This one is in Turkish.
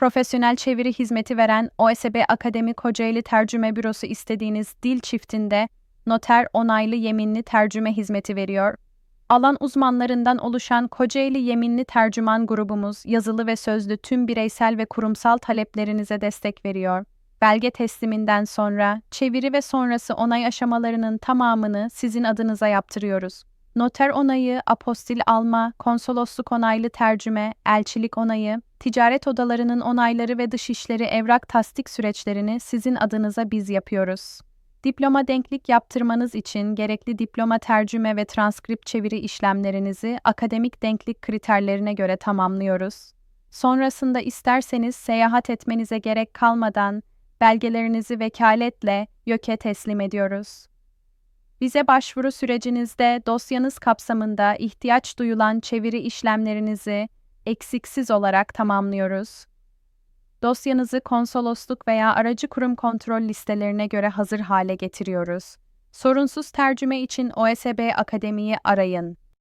profesyonel çeviri hizmeti veren OSB Akademi Kocaeli Tercüme Bürosu istediğiniz dil çiftinde noter onaylı yeminli tercüme hizmeti veriyor. Alan uzmanlarından oluşan Kocaeli Yeminli Tercüman grubumuz yazılı ve sözlü tüm bireysel ve kurumsal taleplerinize destek veriyor. Belge tesliminden sonra çeviri ve sonrası onay aşamalarının tamamını sizin adınıza yaptırıyoruz. Noter onayı, apostil alma, konsolosluk onaylı tercüme, elçilik onayı, ticaret odalarının onayları ve dışişleri evrak tasdik süreçlerini sizin adınıza biz yapıyoruz. Diploma denklik yaptırmanız için gerekli diploma tercüme ve transkript çeviri işlemlerinizi akademik denklik kriterlerine göre tamamlıyoruz. Sonrasında isterseniz seyahat etmenize gerek kalmadan belgelerinizi vekaletle YÖK'e teslim ediyoruz. Vize başvuru sürecinizde dosyanız kapsamında ihtiyaç duyulan çeviri işlemlerinizi eksiksiz olarak tamamlıyoruz. Dosyanızı konsolosluk veya aracı kurum kontrol listelerine göre hazır hale getiriyoruz. Sorunsuz tercüme için OSB Akademi'yi arayın.